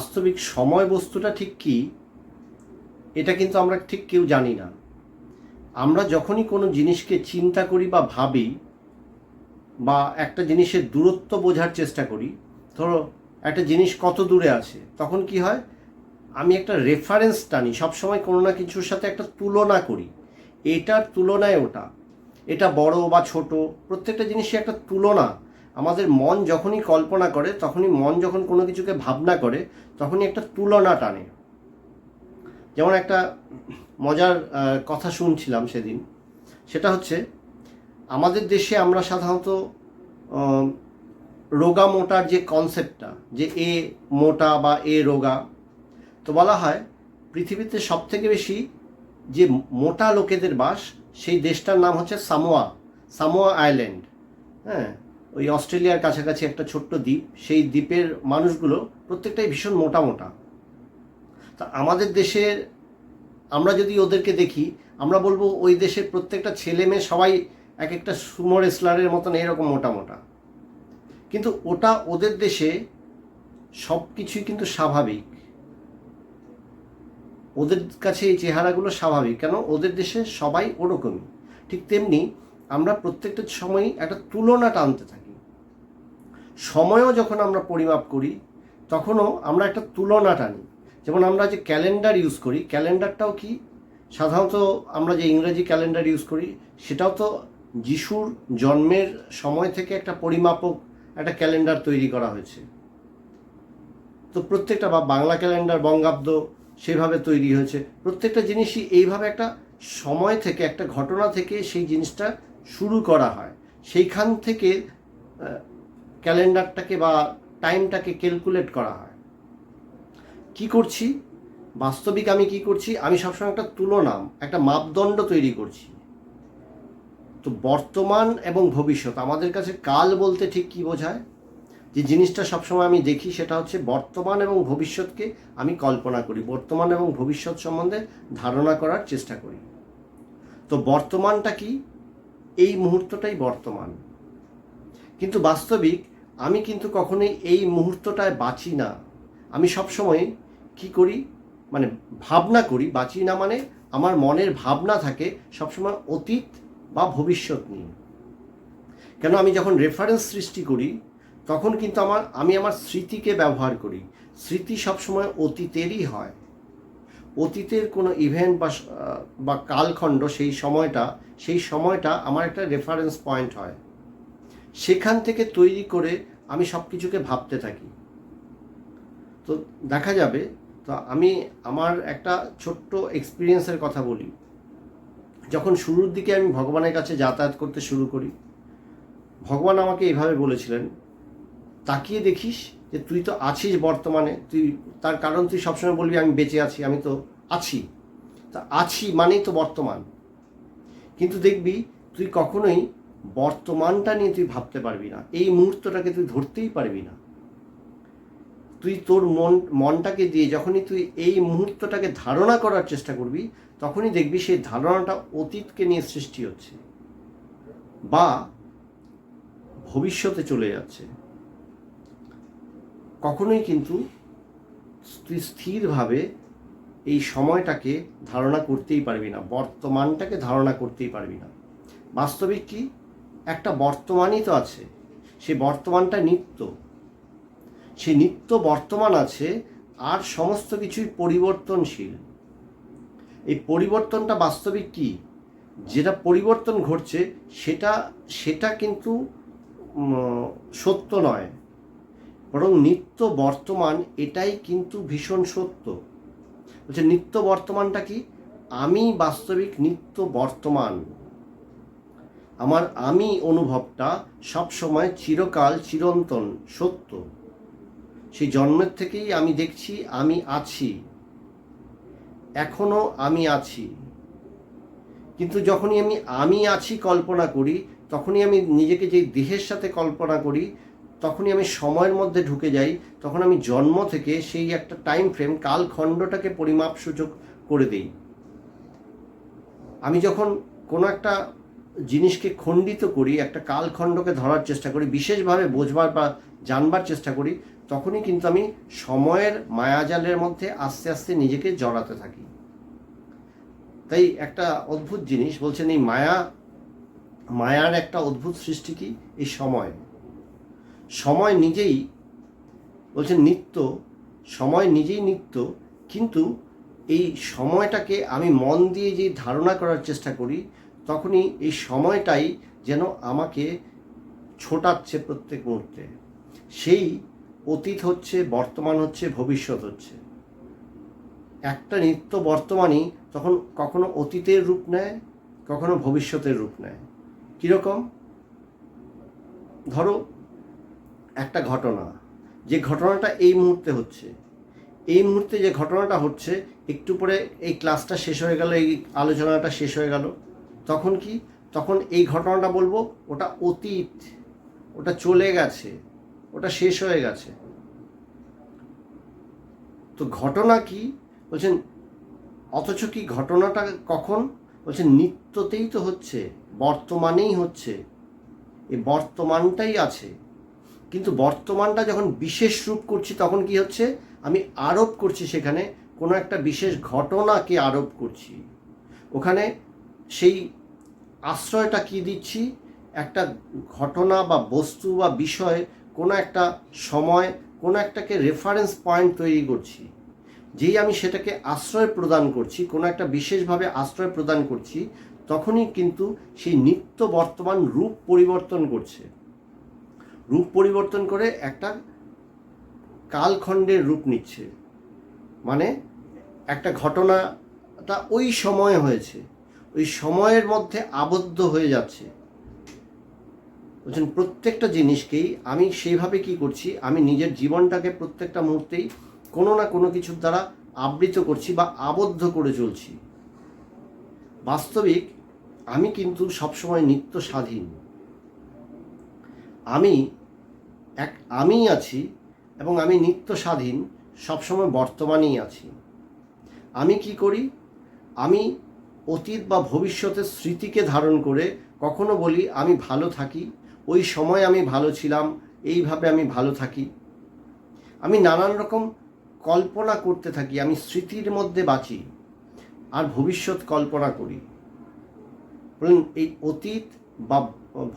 বাস্তবিক সময় বস্তুটা ঠিক কি, এটা কিন্তু আমরা ঠিক কেউ জানি না। আমরা যখনই কোনো জিনিসকে চিন্তা করি বা ভাবি বা একটা জিনিসের দূরত্ব বোঝার চেষ্টা করি, ধরো একটা জিনিস কত দূরে আছে, তখন কি হয়, আমি একটা রেফারেন্স টানি, সবসময় কোনো না কিছুর সাথে একটা তুলনা করি। এটার তুলনায় ওটা, এটা বড় বা ছোট, প্রত্যেকটা জিনিসই একটা তুলনা। আমাদের মন যখনই কল্পনা করে, তখনই মন যখন কোনো কিছুকে ভাবনা করে তখনই একটা তুলনা টানে। যেমন একটা মজার কথা শুনছিলাম সেদিন। সেটা হচ্ছে, আমাদের দেশে আমরা সাধারণত রোগা মোটার যে কনসেপ্টটা যে এ মোটা বা এ রোগা, তো বলা হয় পৃথিবীতে সব থেকে বেশি যে মোটা লোকেদের বাস সেই দেশটার নাম হচ্ছে সামোয়া সামোয়া আইল্যান্ড। হ্যাঁ? ওই অস্ট্রেলিয়ার কাছাকাছি একটা ছোট্ট দ্বীপ, সেই দ্বীপের মানুষগুলো প্রত্যেকটাই ভীষণ মোটা মোটা। তা আমাদের দেশের আমরা যদি ওদেরকে দেখি, আমরা বলব ওই দেশের প্রত্যেকটা ছেলে মেয়ে সবাই এক একটা সুমো রেসলারের মতন এরকম মোটা মোটা। কিন্তু ওটা ওদের দেশে সব কিছুই কিন্তু স্বাভাবিক। ওদের কাছে এই চেহারাগুলো স্বাভাবিক, কেন? ওদের দেশে সবাই ওরকমই। ঠিক তেমনি আমরা প্রত্যেকটা সময়ই একটা তুলনা টানতে থাকি। সময়ও যখন আমরা পরিমাপ করি, তখনও আমরা একটা তুলনা টানি। যেমন আমরা যে ক্যালেন্ডার ইউজ করি, ক্যালেন্ডারটাও কি? সাধারণত আমরা যে ইংরেজি ক্যালেন্ডার ইউজ করি, সেটাও তো যিশুর জন্মের সময় থেকে একটা পরিমাপক, একটা ক্যালেন্ডার তৈরি করা হয়েছে। তো প্রত্যেকটা বা বাংলা ক্যালেন্ডার, বঙ্গাব্দ সেভাবে তৈরি হয়েছে। প্রত্যেকটা জিনিসই এইভাবে একটা সময় থেকে, একটা ঘটনা থেকে সেই জিনিসটা শুরু করা হয়। সেইখান থেকে ক্যালেন্ডারটাকে বা টাইমটাকে ক্যালকুলেট করা হয়। কি করছি? বাস্তবিক আমি কি করছি? আমি সবসময় একটা তুলনা, একটা মাপদণ্ড তৈরি করছি। তো বর্তমান এবং ভবিষ্যৎ, আমাদের কাছে কাল বলতে ঠিক কি বোঝায়? যে জিনিসটা সবসময় আমি দেখি সেটা হচ্ছে বর্তমান এবং ভবিষ্যৎকে আমি কল্পনা করি, বর্তমান এবং ভবিষ্যৎ সম্বন্ধে ধারণা করার চেষ্টা করি। তো বর্তমানটা কি? এই মুহূর্তটাই বর্তমান। কিন্তু বাস্তবিক আমি কিন্তু কখনোই এই মুহূর্তটায় বাঁচি না। আমি সবসময় কি করি? মানে ভাবনা করি। বাঁচি না মানে আমার মনের ভাবনা থাকে সবসময় অতীত বা ভবিষ্যৎ নিয়ে। কেন? আমি যখন রেফারেন্স সৃষ্টি করি, তখন কিন্তু আমার, আমি আমার স্মৃতিকে ব্যবহার করি। স্মৃতি সবসময় অতীতেরই হয়। অতীতের কোনো ইভেন্ট বা বা কালখণ্ড সেই সময়টা সেই সময়টা আমার একটা রেফারেন্স পয়েন্ট হয়। সেখান থেকে তৈরি করে আমি সব কিছুকে ভাবতে থাকি। তো দেখা যাবে, তো আমি আমার একটা ছোট্ট এক্সপিরিয়েন্সের কথা বলি। যখন শুরুর দিকে আমি ভগবানের কাছে যাতায়াত করতে শুরু করি, ভগবান আমাকে এইভাবে বলেছিলেন, তাকিয়ে দেখিস যে তুই তো আছিস বর্তমানে, তুই তার কারণ তুই সবসময় বলবি, আমি বেঁচে আছি, আমি তো আছি। তা আছি মানেই তো বর্তমান। কিন্তু দেখবি, তুই কখনোই বর্তমানটা নিয়ে তুই ভাবতে পারবি না। এই মুহূর্তটাকে তুই ধরতেই পারবি না। তুই তোর মন, মনটাকে দিয়ে যখনই তুই এই মুহূর্তটাকে ধারণা করার চেষ্টা করবি, তখনই দেখবি সেই ধারণাটা অতীতকে নিয়ে সৃষ্টি হচ্ছে বা ভবিষ্যতে চলে যাচ্ছে। কখনোই কিন্তু তুই স্থিরভাবে এই সময়টাকে ধারণা করতেই পারবি না, বর্তমানটাকে ধারণা করতেই পারবি না। বাস্তবিক কি? একটা বর্তমানই তো আছে। সে বর্তমানটা নিত্য। সে নিত্য বর্তমান আছে, আর সমস্ত কিছুই পরিবর্তনশীল। এই পরিবর্তনটা বাস্তবিক কি? যেটা পরিবর্তন ঘটছে, সেটা সেটা কিন্তু সত্য নয়। বরং নিত্য বর্তমান, এটাই কিন্তু ভীষণ সত্য। বলছে, নিত্য বর্তমানটা কি? আমি বাস্তবিক নিত্য বর্তমান। আমার আমি অনুভবটা সবসময় চিরকাল চিরন্তন, সত্য। সেই জন্মের থেকেই আমি দেখছি আমি আছি। এখনও আমি আছি। কিন্তু যখনই আমি আমি আছি কল্পনা করি, তখনই আমি নিজেকে যে দেহের সাথে কল্পনা করি, তখনই আমি সময়ের মধ্যে ঢুকে যাই, তখন আমি জন্ম থেকে সেই একটা টাইম ফ্রেম কালখণ্ডটাকে পরিমাপ সূচক করে দিই। আমি যখন কোনো একটা জিনিসকে খণ্ডিত করি, একটা কালখণ্ডকে ধরার চেষ্টা করি, বিশেষভাবে বোঝবার বা জানবার চেষ্টা করি, তখনই কিন্তু আমি সময়ের মায়াজালের মধ্যে আস্তে আস্তে নিজেকে জড়াতে থাকি। তাই একটা অদ্ভুত জিনিস বলছেন, এই মায়া, মায়ার একটা অদ্ভুত সৃষ্টি কি? এই সময়। সময় নিজেই, বলছেন নিত্য, সময় নিজেই নিত্য, কিন্তু এই সময়টাকে আমি মন দিয়ে যে ধারণা করার চেষ্টা করি তখনই এই সময়টাই যেন আমাকে ছোটাচ্ছে প্রত্যেক মুহূর্তে। সেই অতীত হচ্ছে, বর্তমান হচ্ছে, ভবিষ্যৎ হচ্ছে। একটা নিত্য বর্তমানই তখন কখনো অতীতের রূপ নেয়, কখনো ভবিষ্যতের রূপ নেয়। কীরকম? ধরো, একটা ঘটনা। যে ঘটনাটা এই মুহূর্তে হচ্ছে। এই মুহূর্তে যে ঘটনাটা হচ্ছে, একটু পরে এই ক্লাসটা শেষ হয়ে গেল, এই আলোচনাটা শেষ হয়ে গেল। তখন কি? তখন এই ঘটনাটা বলব, ওটা অতীত, ওটা চলে গেছে, ওটা শেষ হয়ে গেছে। তো ঘটনা কি? বলছেন, অথচ কি ঘটনাটা কখন? বলছেন, নিত্যতেই তো হচ্ছে, বর্তমানেই হচ্ছে। এই বর্তমানটাই আছে। কিন্তু বর্তমানটা যখন বিশেষ রূপ করছি, তখন কি হচ্ছে? আমি আরোপ করছি সেখানে, কোনো একটা বিশেষ ঘটনাকে আরোপ করছি। ওখানে সেই আশ্রয়টা কি দিচ্ছি? একটা ঘটনা বা বস্তু বা বিষয় কোনো একটা সময়, কোনো একটাকে রেফারেন্স পয়েন্ট তৈরি করছি। যেই আমি সেটাকে আশ্রয় প্রদান করছি, কোনো একটা বিশেষভাবে আশ্রয় প্রদান করছি, তখনই কিন্তু সেই নিত্য বর্তমান রূপ পরিবর্তন করছে। রূপ পরিবর্তন করে একটা কালখণ্ডের রূপ নিচ্ছে। মানে একটা ঘটনাটা ওই সময়ে হয়েছে। ওই সময়ের মধ্যে আবদ্ধ হয়ে যাচ্ছে। বলছেন, প্রত্যেকটা জিনিসকেই আমি সেইভাবে কি করছি, আমি নিজের জীবনটাকে প্রত্যেকটা মুহূর্তেই কোনো না কোনো কিছুর দ্বারা আবৃত করছি বা আবদ্ধ করে চলছি। বাস্তবিক আমি কিন্তু সবসময় নিত্য স্বাধীন আমি এক, আমিই আছি এবং আমি নিত্য স্বাধীন সবসময় বর্তমানেই আছি। আমি কি করি? আমি অতীত বা ভবিষ্যতের স্মৃতিকে ধারণ করে কখনো বলি, আমি ভালো থাকি, ওই সময় আমি ভালো ছিলাম, এইভাবে আমি ভালো থাকি। আমি নানান রকম কল্পনা করতে থাকি, আমি স্মৃতির মধ্যে বাঁচি আর ভবিষ্যৎ কল্পনা করি। বলুন, এই অতীত বা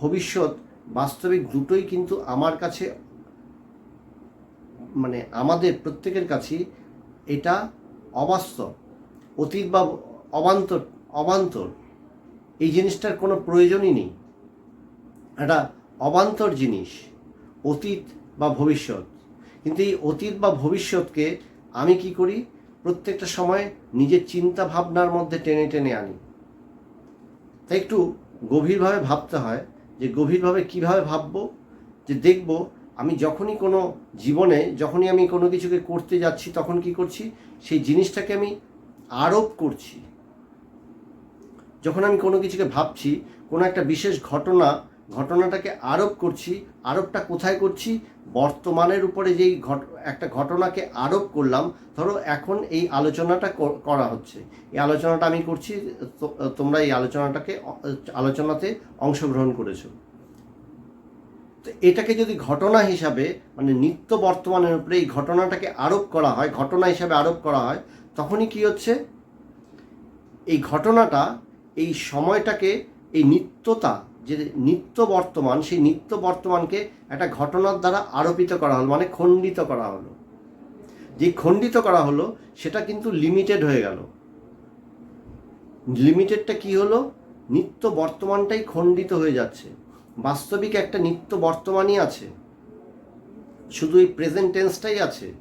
ভবিষ্যৎ বাস্তবিক দুটোই কিন্তু আমার কাছে মানে আমাদের প্রত্যেকের কাছেই এটা অবাস্তব। অতীত বা অবান্তর অবান্তর। এই জিনিসটার কোনো প্রয়োজনই নেই। একটা অবান্তর জিনিস, অতীত বা ভবিষ্যৎ। কিন্তু এই অতীত বা ভবিষ্যৎকে আমি কি করি? প্রত্যেকটা সময় নিজের চিন্তা ভাবনার মধ্যে টেনে টেনে আনি। তাই একটু গভীরভাবে ভাবতে হয় যে গভীরভাবে কীভাবে ভাববো? যে দেখব, আমি যখনই কোনো জীবনে, যখনই আমি কোনো কিছুকে করতে যাচ্ছি, তখন কি করছি? সেই জিনিসটাকে আমি আরোপ করছি। যখন আমি কোনো কিছুকে ভাবছি, কোনো একটা বিশেষ ঘটনা, ঘটনাটাকে আরোপ করছি, আরোপটা কোথায় করছি, বর্তমানের উপরে যেই ঘট, একটা ঘটনাকে আরোপ করলাম, ধরো এখন এই আলোচনাটা করা হচ্ছে। এই আলোচনাটা আমি করছি তোমরা এই আলোচনাটাকে আলোচনাতে অংশগ্রহণ করেছ। তো এটাকে যদি ঘটনা হিসাবে মানে নিত্য বর্তমানের উপরে এই ঘটনাটাকে আরোপ করা হয়, ঘটনা হিসাবে আরোপ করা হয়, তখনই কি হচ্ছে? এই ঘটনাটা এই সময়টাকে, এই নিত্যতা, যে নিত্য বর্তমান, সেই নিত্য বর্তমানকে একটা ঘটনার দ্বারা আরোপিত করা হলো মানে খণ্ডিত করা হলো। যে খণ্ডিত করা হলো, সেটা কিন্তু লিমিটেড হয়ে গেল। লিমিটেডটা কি হলো? নিত্য বর্তমানটাই খণ্ডিত হয়ে যাচ্ছে। বাস্তবিক একটা নিত্য বর্তমানই আছে। শুধু এই প্রেজেন্ট টেন্সটাই আছে।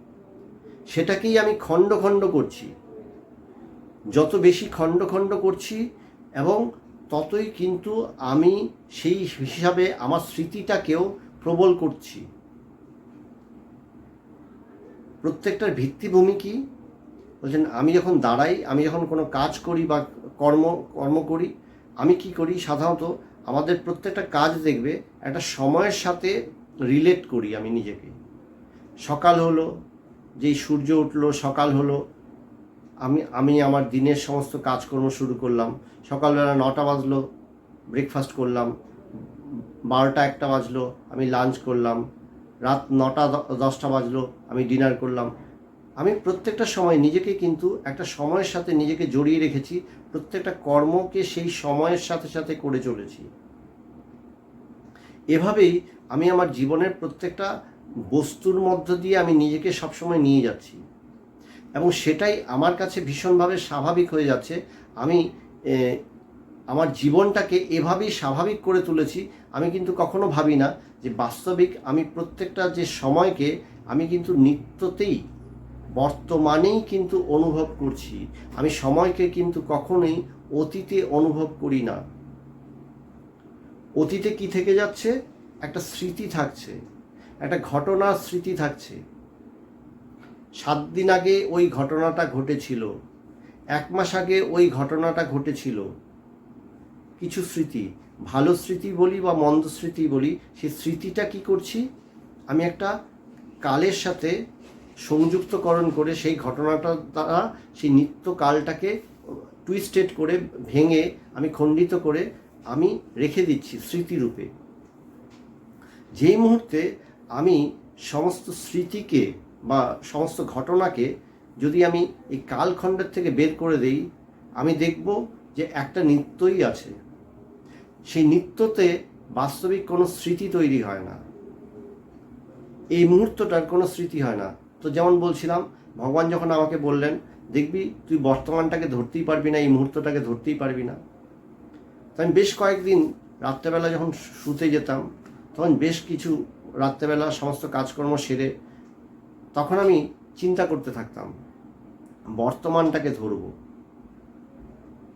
সেটাকেই আমি খণ্ড খণ্ড করছি। যত বেশি খণ্ড খণ্ড করছি এবং ততই কিন্তু আমি সেই হিসাবে আমার স্মৃতিটাকেও প্রবল করছি। প্রত্যেকটার ভিত্তিভূমি কি? বলছেন, আমি যখন দাঁড়াই, আমি যখন কোনো কাজ করি বা কর্ম কর্ম করি, আমি কি করি? সাধারণত আমাদের প্রত্যেকটা কাজ দেখবে, একটা সময়ের সাথে রিলেট করি আমি নিজেকে। সকাল হলো, যেই সূর্য উঠল, সকাল হলো আমি আমি আমার দিনের সমস্ত কাজকর্ম শুরু করলাম। সকালবেলা নটা বাজলো ব্রেকফাস্ট করলাম। বারোটা একটা বাজলো, আমি লাঞ্চ করলাম। রাত নটা দশটা বাজলো, আমি ডিনার করলাম। আমি প্রত্যেকটা সময় নিজেকে কিন্তু একটা সময়ের সাথে নিজেকে জড়িয়ে রেখেছি, প্রত্যেকটা কর্মকে সেই সময়ের সাথে সাথে করে চলেছি। এভাবেই আমি আমার জীবনের প্রত্যেকটা বস্তুর মধ্য দিয়ে আমি নিজেকে সবসময় নিয়ে যাচ্ছি। এবং সেটাই আমার কাছে ভীষণভাবে স্বাভাবিক হয়ে যাচ্ছে। আমি আমার জীবনটাকে এভাবেই স্বাভাবিক করে তুলেছি, আমি কিন্তু কখনো ভাবি না যে বাস্তবিক আমি প্রত্যেকটা যে সময়কে আমি কিন্তু নিত্যতেই, বর্তমানেই কিন্তু অনুভব করছি। আমি সময়কে কিন্তু কখনোই অতীতে অনুভব করি না। অতীতে কি থেকে যাচ্ছে? একটা স্মৃতি থাকছে, একটা ঘটনার স্মৃতি থাকছে। সাত দিন আগে ওই ঘটনাটা ঘটেছিল। এক মাস আগে ওই ঘটনাটা ঘটেছিল। কিছু স্মৃতি, ভালো স্মৃতি বলি বা মন্দ স্মৃতি বলি সেই স্মৃতিটা কি করছি? আমি একটা কালের সাথে সংযুক্তকরণ করে সেই ঘটনাটা দ্বারা সেই নিত্য কালটাকে টুইস্টেড করে, ভেঙে আমি খণ্ডিত করে আমি রেখে দিচ্ছি স্মৃতিরূপে যেই মুহূর্তে আমি সমস্ত স্মৃতিকে বা সমস্ত ঘটনাকে যদি আমি এই কালখণ্ডের থেকে বের করে দেই, আমি দেখব যে একটা নিত্যই আছে। সেই নিত্যতে বাস্তবিক কোনো স্মৃতি তৈরি হয় না। এই মুহূর্তটার কোনো স্মৃতি হয় না। তো যেমন বলছিলাম, ভগবান যখন আমাকে বললেন, দেখবি, তুই বর্তমানটাকে ধরতেই পারবি না, এই মুহূর্তটাকে ধরতেই পারবি না। তো আমি বেশ কয়েকদিন রাত্রেবেলা যখন শুতে যেতাম, তখন বেশ কিছু রাত্রেবেলা সমস্ত কাজকর্ম সেরে তখন আমি চিন্তা করতে থাকতাম, বর্তমানটাকে ধরব।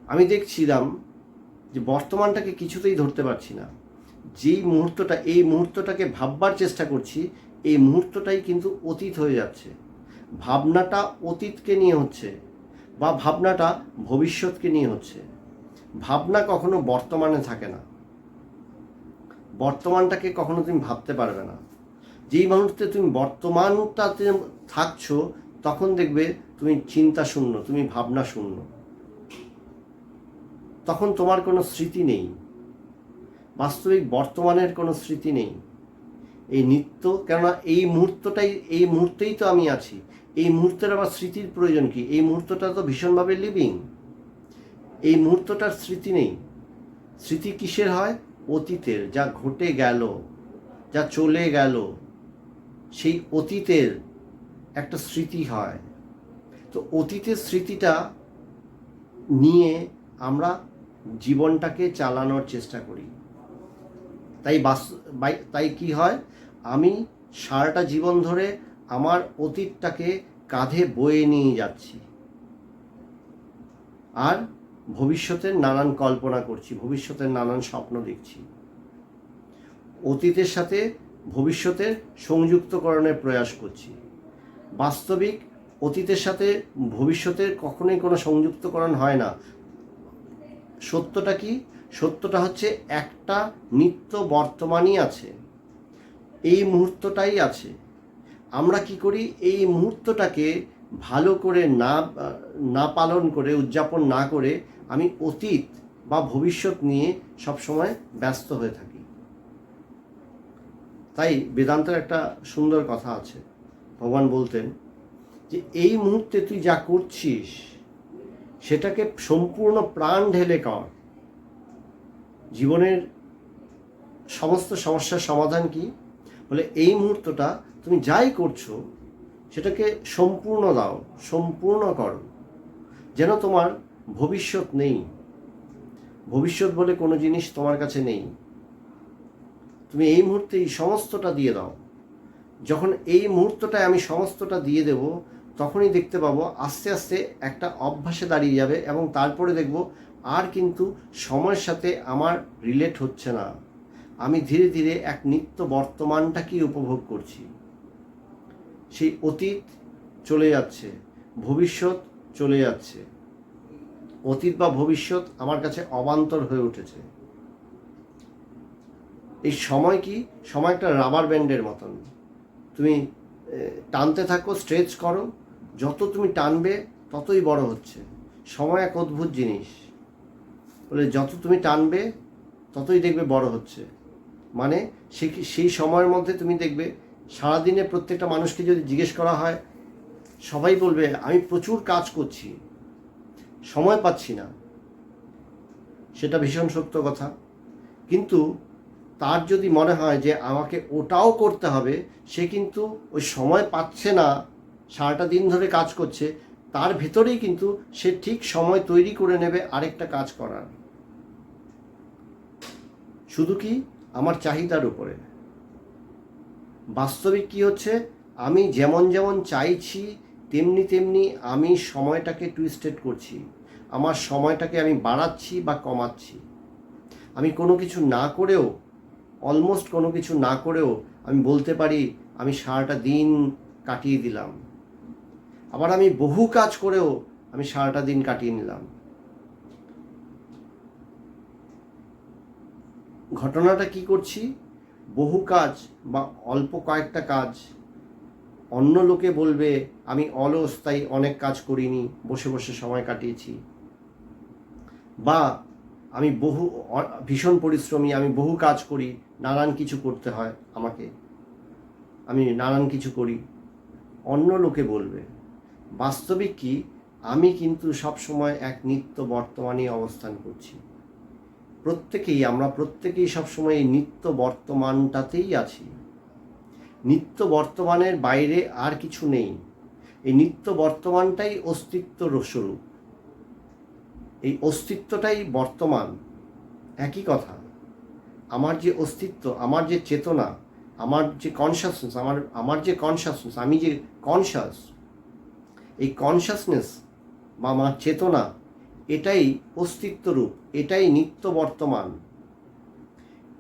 আমি দেখছিলাম যে বর্তমানটাকে কিছুতেই ধরতে পারছি না। যেই মুহূর্তটা, এই মুহূর্তটাকে ভাববার চেষ্টা করছি, এই মুহূর্তটাই কিন্তু অতীত হয়ে যাচ্ছে। ভাবনাটা অতীতকে নিয়ে হচ্ছে বা ভাবনাটা ভবিষ্যৎকে নিয়ে হচ্ছে। ভাবনা কখনো বর্তমানে থাকে না। বর্তমানটাকে কখনো তুমি ভাবতে পারবে না। যেই মুহূর্তে তুমি বর্তমানটাতে থাকছো, তখন দেখবে তুমি চিন্তা শূন্য, তুমি ভাবনা শূন্য। তখন তোমার কোনো স্মৃতি নেই। বাস্তবিক বর্তমানের কোনো স্মৃতি নেই। এই নিত্য, কেননা এই মুহূর্তটাই, এই মুহূর্তেই তো আমি আছি। এই মুহূর্তের আবার স্মৃতির প্রয়োজন কি? এই মুহূর্তটা তো ভীষণভাবে লিভিং এই মুহূর্তটার স্মৃতি নেই। স্মৃতি কিসের হয়? অতীতের, যা ঘটে গেল, যা চলে গেল। সেই অতীতের একটা স্মৃতি হয়। তো অতীতের স্মৃতিটা নিয়ে আমরা জীবনটাকে চালানোর চেষ্টা করি। তাই বাস তাই কি হয়? আমি সারাটা জীবন ধরে আমার অতীতটাকে কাঁধে বয়ে নিয়ে যাচ্ছি। আর ভবিষ্যতের নানান কল্পনা করছি, ভবিষ্যতের নানান স্বপ্ন দেখছি। অতীতের সাথে ভবিষ্যতের সংযুক্তকরণের প্রয়াস করছি। বাস্তবিক অতীতের সাথে ভবিষ্যতের কখনোই কোনো সংযুক্তকরণ হয় না। সত্যটা কি? সত্যটা হচ্ছে একটা নিত্য বর্তমানই আছে। এই মুহূর্তটাই আছে। আমরা কি করি? এই মুহূর্তটাকে ভালো করে না না পালন করে, উদযাপন না করে আমি অতীত বা ভবিষ্যৎ নিয়ে সবসময় ব্যস্ত হয়ে থাকি। তাই বেদান্তের একটা সুন্দর কথা আছে। ভগবান বলতেন যে, এই মুহূর্তে তুই যা করছিস, সেটাকে সম্পূর্ণ প্রাণ ঢেলে কর। জীবনের সমস্ত সমস্যার সমাধান কি? বলে, এই মুহূর্তটা তুমি যাই করছ, সেটাকে সম্পূর্ণ দাও, সম্পূর্ণ করো। যেন তোমার ভবিষ্যৎ নেই। ভবিষ্যৎ বলে কোনো জিনিস তোমার কাছে নেই। তুমি এই মুহূর্তে এই সমস্তটা দিয়ে দাও। যখন এই মুহূর্তটায় আমি সমস্তটা দিয়ে দেব, তখনই দেখতে পাবো আস্তে আস্তে একটা অভ্যাসে দাঁড়িয়ে যাবে এবং তারপরে দেখব আর কিন্তু সময়ের সাথে আমার রিলেট হচ্ছে না। আমি ধীরে ধীরে এক নিত্য বর্তমানটাকেই উপভোগ করছি। সেই অতীত চলে যাচ্ছে, ভবিষ্যৎ চলে যাচ্ছে। অতীত বা ভবিষ্যৎ আমার কাছে অবান্তর হয়ে উঠেছে। এই সময় কি? সময় একটা রাবার ব্যান্ডের মতন। তুমি টানতে থাকো স্ট্রেচ করো, যত তুমি টানবে, ততই বড় হচ্ছে। সময় এক অদ্ভুত জিনিস। বলে যত তুমি টানবে, ততই দেখবে বড় হচ্ছে। মানে সে সেই সময়ের মধ্যে তুমি দেখবে, সারাদিনে প্রত্যেকটা মানুষকে যদি জিজ্ঞেস করা হয়, সবাই বলবে, আমি প্রচুর কাজ করছি। সময় পাচ্ছি না। সেটা ভীষণ সত্য কথা। কিন্তু তার যদি মনে হয় যে আমাকে ওটাও করতে হবে, সে কিন্তু ওই সময় পাচ্ছে না, সারাটা দিন ধরে কাজ করছে, তার ভেতরেই কিন্তু সে ঠিক সময় তৈরি করে নেবে আরেকটা কাজ করার। শুধু কি আমার চাহিদার উপরে? বাস্তবিক কি হচ্ছে? আমি যেমন যেমন চাইছি, তেমনি তেমনি আমি সময়টাকে টুইস্টেড করছি। আমার সময়টাকে আমি বাড়াচ্ছি বা কমাচ্ছি। আমি কোনো কিছু না করেও অলমোস্ট কোনো কিছু না করেও আমি বলতে পারি, আমি সারাটা দিন কাটিয়ে দিলাম। আবার আমি বহু কাজ করেও আমি সারাটা দিন কাটিয়ে নিলাম। ঘটনাটা কি করছি? বহু কাজ বা অল্প কয়েকটা কাজ, অন্য লোকে বলবে, আমি অলস, তাই অনেক কাজ করিনি, বসে বসে সময় কাটিয়েছি। বা আমি বহু ভীষণ পরিশ্রমী, আমি বহু কাজ করি, নানান কিছু করতে হয় আমাকে। আমি নানান কিছু করি। অন্য লোকে বলবে, বাস্তবিক কি? আমি কিন্তু সবসময় এক নিত্য বর্তমানে অবস্থান করছি। প্রত্যেকেই, আমরা প্রত্যেকেই সবসময় এই নিত্য বর্তমানটাতেই আছি। নিত্য বর্তমানের বাইরে আর কিছু নেই। এই নিত্য বর্তমানটাই অস্তিত্ব স্বরূপ। এই অস্তিত্বটাই বর্তমান। একই কথা। আমার যে অস্তিত্ব, আমার যে চেতনা, আমার যে কনসাসনেস আমার আমার যে কনসাসনেস আমি যে কনসাস এই কনসাসনেস বা আমার চেতনা, এটাই অস্তিত্বরূপ, এটাই নিত্য বর্তমান।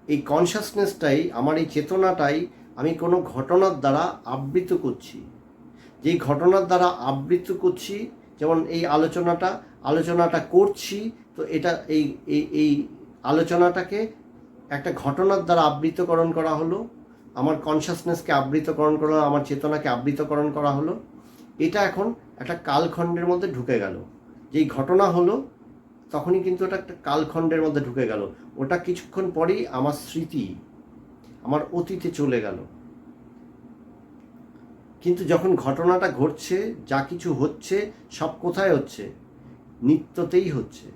এই কনসাসনেসটাই আমার এই চেতনাটাই আমি কোনো ঘটনার দ্বারা আবৃত করছি। যেই ঘটনার দ্বারা আবৃত করছি, যেমন এই আলোচনাটা আলোচনাটা করছি, তো এটা এই এই আলোচনাটাকে একটা ঘটনার দ্বারা আবৃতকরণ করা হলো, আমার কনসাসনেসকে আবৃতকরণ করা আমার চেতনাকে আবৃতকরণ করা হলো, এটা এখন একটা কালখণ্ডের মধ্যে ঢুকে গেল। যেই ঘটনা হলো, তখনই কিন্তু ওটা একটা কালখণ্ডের মধ্যে ঢুকে গেল। ওটা কিছুক্ষণ পরেই আমার স্মৃতি, আমার অতীতে চলে গেল। কিন্তু যখন ঘটনাটা ঘটছে, যা কিছু হচ্ছে, সব কোথায় হচ্ছে? নিত্যতেই হচ্ছে।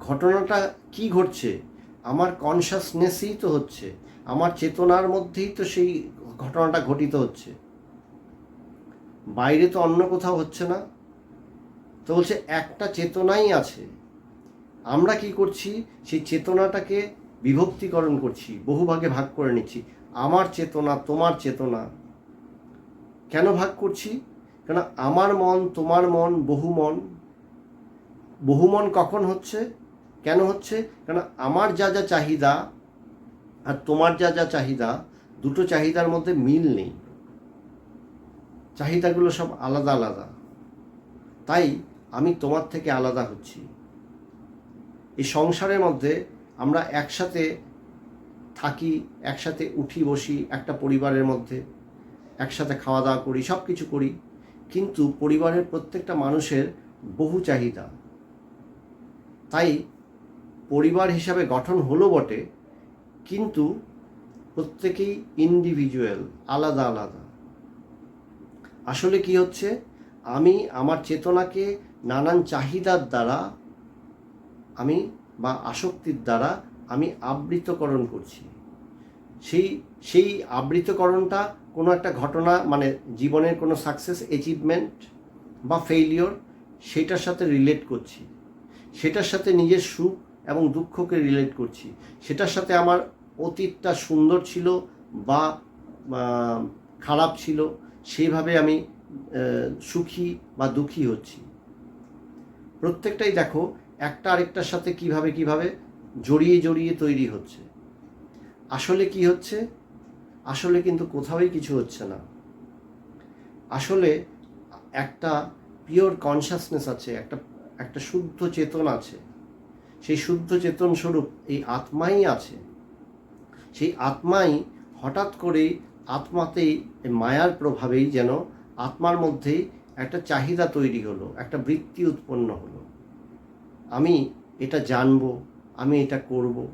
ঘটনাটা কি ঘটছে? আমার কনসাসনেসই তো হচ্ছে। আমার চেতনার মধ্যেই তো সেই ঘটনাটা ঘটিত হচ্ছে। বাইরে তো অন্য কোথাও হচ্ছে না। তো বলছে, একটা চেতনাই আছে। আমরা কি করছি? সেই চেতনাটাকে বিভক্তিকরণ করছি বহু ভাগে ভাগ করে নিচ্ছি। আমার চেতনা, তোমার চেতনা। কেন ভাগ করছি? কেন আমার মন, তোমার মন, বহু মন বহু মন কখন হচ্ছে? কেন হচ্ছে? কেন আমার যা যা চাহিদা আর তোমার যা যা চাহিদা, দুটো চাহিদার মধ্যে মিল নেই। চাহিদাগুলো সব আলাদা আলাদা। তাই আমি তোমার থেকে আলাদা হচ্ছি। এই সংসারের মধ্যে আমরা একসাথে থাকি, একসাথে উঠি, বসি, একটা পরিবারের মধ্যে, একসাথে খাওয়া দাওয়া করি সব কিছু করি। কিন্তু পরিবারের প্রত্যেকটা মানুষের বহু চাহিদা। তাই পরিবার হিসাবে গঠন হলো বটে, কিন্তু প্রত্যেকেই ইন্ডিভিজুয়াল আলাদা আলাদা। আসলে কি হচ্ছে? আমি আমার চেতনাকে নানান চাহিদার দ্বারা আমি বা আসক্তির দ্বারা আমি আবৃতকরণ করছি। সেই সেই আবৃতকরণটা কোনো একটা ঘটনা মানে জীবনের কোনো সাকসেস অ্যাচিভমেন্ট বা ফেইলিওর সেটার সাথে রিলেট করছি। সেটার সাথে নিজের সুখ এবং দুঃখকে রিলেট করছি। সেটার সাথে আমার অতীতটা সুন্দর ছিল বা খারাপ ছিল সেইভাবে আমি সুখী বা দুঃখী হচ্ছি। প্রত্যেকটাই দেখো একটা আরেকটার সাথে কীভাবে কীভাবে জড়িয়ে জড়িয়ে তৈরি হচ্ছে। আসলে কি হচ্ছে? আসলে কিন্তু কোথাওই কিছু হচ্ছে না। আসলে একটা পিওর কনসাসনেস আছে, একটা একটা শুদ্ধ চেতন আছে। সেই শুদ্ধ চেতন স্বরূপ এই আত্মাই আছে। সেই আত্মাই হঠাৎ করেই আত্মাতেই মায়ার প্রভাবেই যেন আত্মার মধ্যেই একটা চাহিদা তৈরি হলো, একটা বৃত্তি উৎপন্ন হলো। আমি এটা জানব, আমি এটা করব।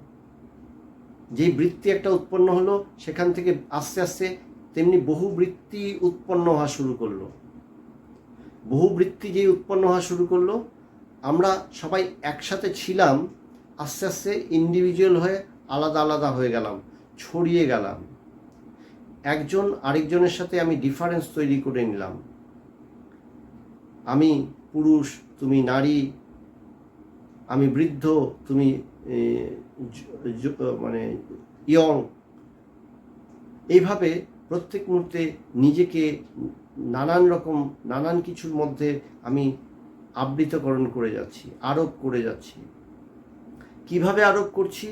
যেই বৃত্তি একটা উৎপন্ন হলো, সেখান থেকে আস্তে আস্তে তেমনি বহু বৃত্তি উৎপন্ন হওয়া শুরু করল। বহু বৃত্তি যেই উৎপন্ন হওয়া শুরু করল আমরা সবাই একসাথে ছিলাম, আস্তে আস্তে ইন্ডিভিজুয়াল হয়ে আলাদা আলাদা হয়ে গেলাম, ছড়িয়ে গেলাম। একজন আরেকজনের সাথে আমি ডিফারেন্স তৈরি করে নিলাম। আমি পুরুষ, তুমি নারী, আমি বৃদ্ধ, তুমি মানে ইয়ং এইভাবে প্রত্যেক মুহূর্তে নিজেকে নানান রকম, নানান কিছুর মধ্যে আমি আবৃতকরণ করে যাচ্ছি, আরোপ করে যাচ্ছি। কীভাবে আরোপ করছি?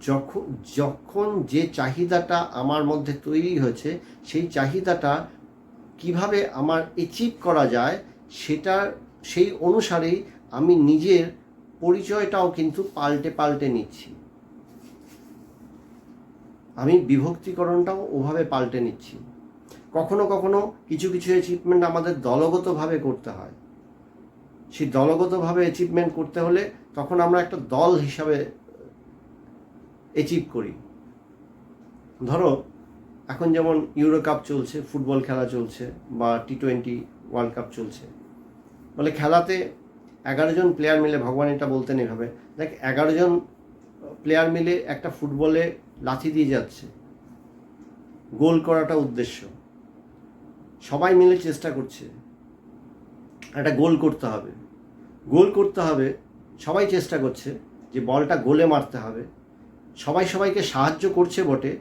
যখন যখন যে চাহিদাটা আমার মধ্যে তৈরি হয়েছে, সেই চাহিদাটা কীভাবে আমার অ্যাচিভ করা যায়, সেটার, সেই অনুসারেই আমি নিজের পরিচয়টাও কিন্তু পাল্টে পাল্টে নিচ্ছি। আমি বিভক্তিকরণটাও ওভাবে পাল্টে নিচ্ছি। কখনো কখনো কিছু কিছু অ্যাচিভমেন্ট আমাদের দলগতভাবে করতে হয়। সেই দলগতভাবে অ্যাচিভমেন্ট করতে হলে তখন আমরা একটা দল হিসাবে অ্যাচিভ করি। ধরো, এখন যেমন ইউরো কাপ চলছে ফুটবল খেলা চলছে বা টি টোয়েন্টি ওয়ার্ল্ড কাপ চলছে। বলে খেলাতে এগারো জন প্লেয়ার মিলে, ভগবান এটা বলতেন এভাবে, দেখ, এগারো জন প্লেয়ার মিলে একটা ফুটবলে লাথি দিয়ে যাচ্ছে। গোল করাটা উদ্দেশ্য। সবাই মিলে চেষ্টা করছে। একটা গোল করতে হবে। গোল করতে হবে, সবাই চেষ্টা করছে যে বলটা গোলে মারতে হবে। সবাই সবাইকে সাহায্য করছে বটে।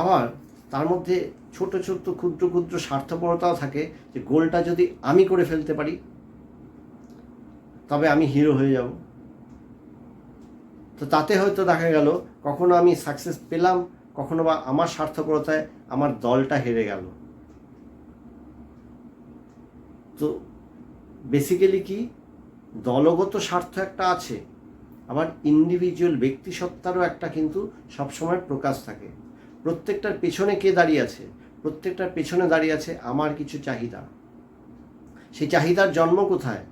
আবার তার মধ্যে ছোট ছোট, ক্ষুদ্র ক্ষুদ্র স্বার্থপরতাও থাকে যে গোলটা যদি আমি করে ফেলতে পারি, তবে আমি হিরো হয়ে যাব। তো তাতে হয়তো দেখা গেল, কখনো আমি সাকসেস পেলাম, কখনো বা আমার স্বার্থপরতায় আমার দলটা হেরে গেল। তো বেসিক্যালি কি? দলগত স্বার্থ একটা আছে, আবার ইন্ডিভিজুয়াল ব্যক্তিসত্তারও একটা কিন্তু সবসময় প্রকাশ থাকে। প্রত্যেকটার পেছনে কে দাঁড়িয়ে আছে? প্রত্যেকটার পেছনে দাঁড়িয়ে আছে আমার কিছু চাহিদা। সেই চাহিদার জন্ম কোথায়?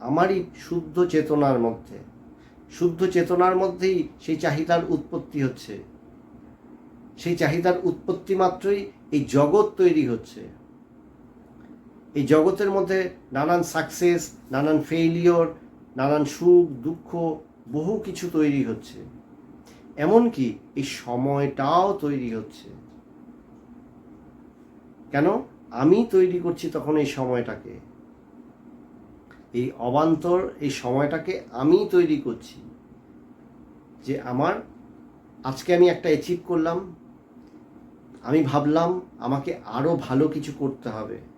আমারই শুদ্ধ চেতনার মধ্যে। শুদ্ধ চেতনার মধ্যেই সেই চাহিদার উৎপত্তি হচ্ছে। সেই চাহিদার উৎপত্তি মাত্রই এই জগৎ তৈরি হচ্ছে। এই জগতের মধ্যে নানান সাকসেস নানান ফেইলিওর নানান সুখ, দুঃখ, বহু কিছু তৈরি হচ্ছে। এমনকি এই সময়টাও তৈরি হচ্ছে। কেন? আমি তৈরি করছি তখন এই সময়টাকে। এই অবান্তর এই সময়টাকে আমি তৈরি করছি। যে আমার, আজকে আমি একটা অ্যাচিভ করলাম। আমি ভাবলাম আমাকে আরও ভালো কিছু করতে হবে।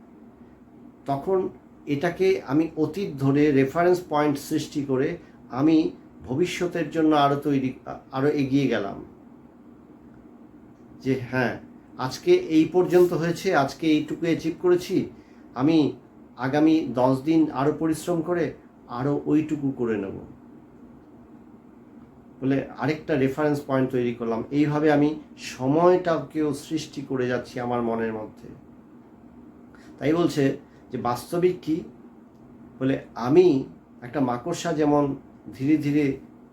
তখন এটাকে আমি অতীত ধরে রেফারেন্স পয়েন্ট সৃষ্টি করে আমি ভবিষ্যতের জন্য আরও তৈরি আরও এগিয়ে গেলাম। যে হ্যাঁ আজকে এই পর্যন্ত হয়েছে, আজকে এইটুকু অ্যাচিভ করেছি, আমি আগামী দশ দিন আরও পরিশ্রম করে আরও ওইটুকু করে নেব। বলে আরেকটা রেফারেন্স পয়েন্ট তৈরি করলাম। এইভাবে আমি সময়টাকেও সৃষ্টি করে যাচ্ছি আমার মনের মধ্যে। তাই বলছে যে বাস্তবিক কি? বলে আমি একটা মাকড়সা যেমন ধীরে ধীরে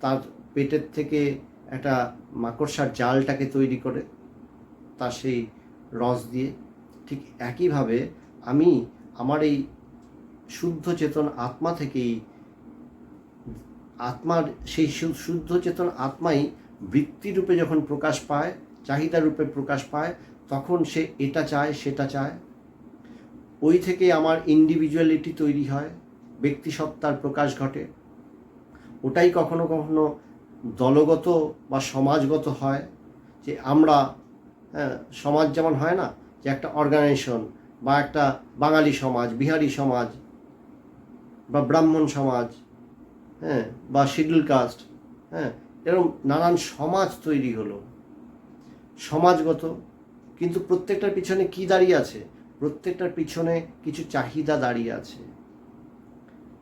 তার পেটের থেকে একটা মাকড়সার জালটাকে তৈরি করে তার সেই রস দিয়ে, ঠিক একইভাবে আমি আমার এই শুদ্ধ চেতন আত্মা থেকেই আত্মার সেই শুদ্ধ চেতন আত্মাই বৃত্তিরূপে যখন প্রকাশ পায় চাহিদা রূপে প্রকাশ পায়, তখন সে এটা চায়, সেটা চায়। ওই থেকে আমার ইন্ডিভিজুয়ালিটি তৈরি হয় ব্যক্তিসত্তার প্রকাশ ঘটে। ওটাই কখনো কখনো দলগত বা সমাজগত হয় যে আমরা হ্যাঁ সমাজ যেমন হয় না যে একটা অর্গানাইজেশন বা একটা বাঙালি সমাজ, বিহারি সমাজ বা ব্রাহ্মণ সমাজ হ্যাঁ বা শিডিউল কাস্ট হ্যাঁ এরকম নানান সমাজ তৈরি হলো। সমাজগত, কিন্তু প্রত্যেকটার পিছনে কি দাঁড়িয়ে আছে? প্রত্যেকটার পিছনে কিছু চাহিদা দাঁড়িয়ে আছে।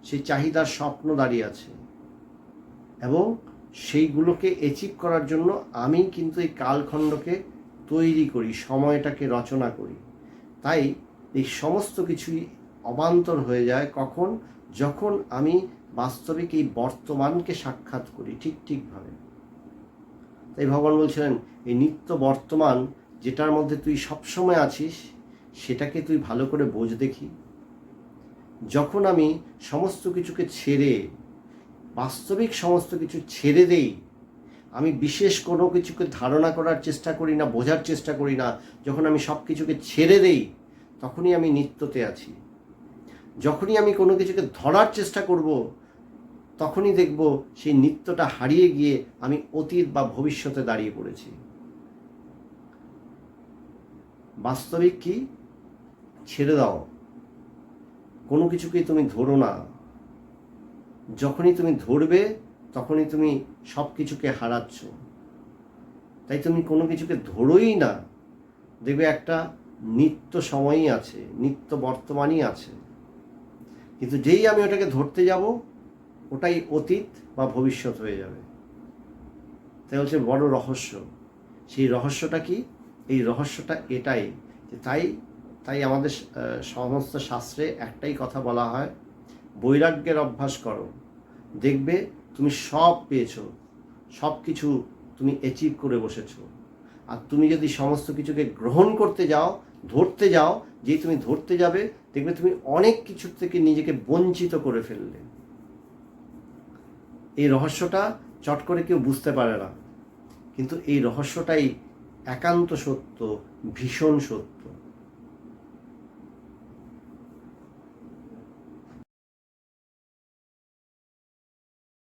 সেই চাহিদার স্বপ্ন দাঁড়িয়ে আছে। এবং সেইগুলোকে অ্যাচিভ করার জন্য আমি কিন্তু এই কালখণ্ডকে তৈরি করি, সময়টাকে রচনা করি। তাই এই সমস্ত কিছুই অবান্তর হয়ে যায় কখন? যখন আমি বাস্তবিক এই বর্তমানকে সাক্ষাৎ করি, ঠিক ঠিকভাবে। তাই ভগবান বলছিলেন, এই নিত্য বর্তমান যেটার মধ্যে তুই সবসময় আছিস সেটাকে তুই ভালো করে বোঝ দেখি। যখন আমি সমস্ত কিছুকে ছেড়ে, বাস্তবিক সমস্ত কিছু ছেড়ে দেই, আমি বিশেষ কোনো কিছুকে ধারণা করার চেষ্টা করি না, বোঝার চেষ্টা করি না, যখন আমি সব কিছুকে ছেড়ে দেই, তখনই আমি নিত্যতে আছি। যখনই আমি কোনো কিছুকে ধরার চেষ্টা করব, তখনই দেখব সেই নিত্যটা হারিয়ে গিয়ে আমি অতীত বা ভবিষ্যতে দাঁড়িয়ে পড়েছি। বাস্তবিক কি? ছেড়ে দাও। কোনো কিছুকেই তুমি ধরো না। যখনই তুমি ধরবে, তখনই তুমি সব কিছুকে হারাচ্ছ। তাই তুমি কোনো কিছুকে ধরোই না। দেখবে একটা নিত্য সময়ই আছে, নিত্য বর্তমানই আছে। কিন্তু যেই আমি ওটাকে ধরতে যাব, ওটাই অতীত বা ভবিষ্যৎ হয়ে যাবে। তাই হচ্ছে বড় রহস্য। সেই রহস্যটা কি? এই রহস্যটা এটাই যে তাই তাই আমাদের সমস্ত শাস্ত্রে একটাই কথা বলা হয়, বৈরাগ্যের অভ্যাস করো। দেখবে তুমি সব পেয়েছ সব কিছু তুমি অ্যাচিভ করে বসেছো। আর তুমি যদি সমস্ত কিছুকে গ্রহণ করতে যাও, ধরতে যাও, যেই তুমি ধরতে যাবে, দেখবে তুমি অনেক কিছুর থেকে নিজেকে বঞ্চিত করে ফেললে। এই রহস্যটা চট করে কেউ বুঝতে পারে না। কিন্তু এই রহস্যটাই একান্ত সত্য, ভীষণ সত্য।